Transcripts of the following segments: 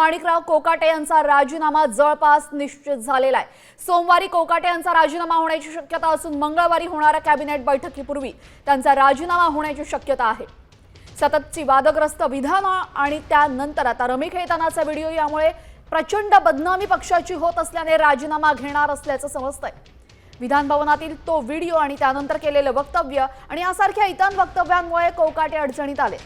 माणिकराव कोकाटे यांचा राजीनामा जवळपास निश्चित झालेला आहे. सोमवारी कोकाटे यांचा राजीनामा होण्याची शक्यता असून मंगळवारी होणाऱ्या कॅबिनेट बैठकीपूर्वी त्यांचा राजीनामा होण्याची शक्यता आहे. सततची वादग्रस्त विधानं आणि त्यानंतर आता रमी खेळतानाचा व्हिडिओ यामुळे प्रचंड बदनामी पक्षाची होत असल्याने राजीनामा घेणार असल्याचं समजतंय. विधान भवनातील तो व्हिडिओ आणि त्यानंतर केलेलं वक्तव्य आणि यासारख्या इतर वक्तव्यांमुळे कोकाटे अडचणीत आले.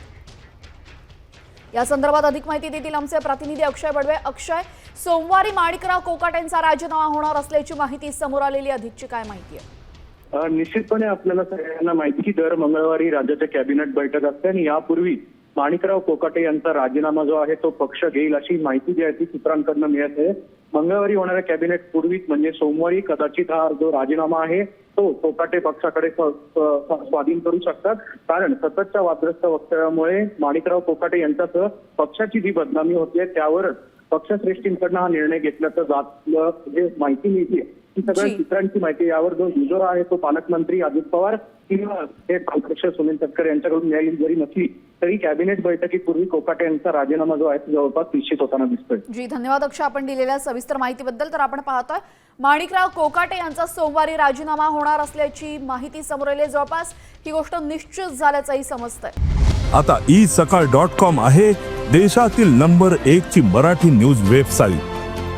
या संदर्भात अधिक माहिती देतील आमचे प्रतिनिधी अक्षय बडवे. अक्षय सोमवारी माणिकराव कोकाटेंचा राजीनामा होणार असल्याची माहिती समोर आलेली अधिकची काय माहिती आहे? निश्चितपणे आपल्याला सगळ्यांना माहिती की दर मंगळवारी राज्याच्या कॅबिनेट बैठक असते आणि यापूर्वी माणिकराव कोकाटे यांचा राजीनामा जो आहे तो पक्ष घेईल अशी माहिती जी आहे ती सूत्रांकडनं मिळत आहे. मंगळवारी होणाऱ्या कॅबिनेट पूर्वीच म्हणजे सोमवारी कदाचित हा जो राजीनामा आहे तो कोकाटे पक्षाकडे स्वाधीन करू शकतात. कारण सततच्या वादग्रस्त वक्तव्यामुळे माणिकराव कोकाटे यांच्यासह पक्षाची जी बदनामी होतीये त्यावरच पक्षश्रेष्ठींकडनं हा निर्णय घेतल्याचं जात जे माहिती मिळते ही सगळ्या. चित्रांची माहिती यावर जो युजर आहे तो पालकमंत्री अजित पवार किंवा हे अध्यक्ष सुनील तटकरे यांच्याकडून मिळाली जरी नसली तरी कॅबिनेट बैठकीपूर्वी कोकाटे यांचा राजीनामा जो आहे तो जवळपास निश्चित होताना दिसतोय जी धन्यवाद अक्षय आपण दिलेल्या सविस्तर माहितीबद्दल तर आपण पाहतोय माणिकराव कोकाटे यांचा सोमवारी राजीनामा होणार असल्याची माहिती समोर आली आहे. जवळपास ही गोष्ट निश्चित झाल्याचंही समजतंय आता ई सकाळ डॉट कॉम आहे देशातील नंबर एक ची मराठी न्यूज वेबसाईट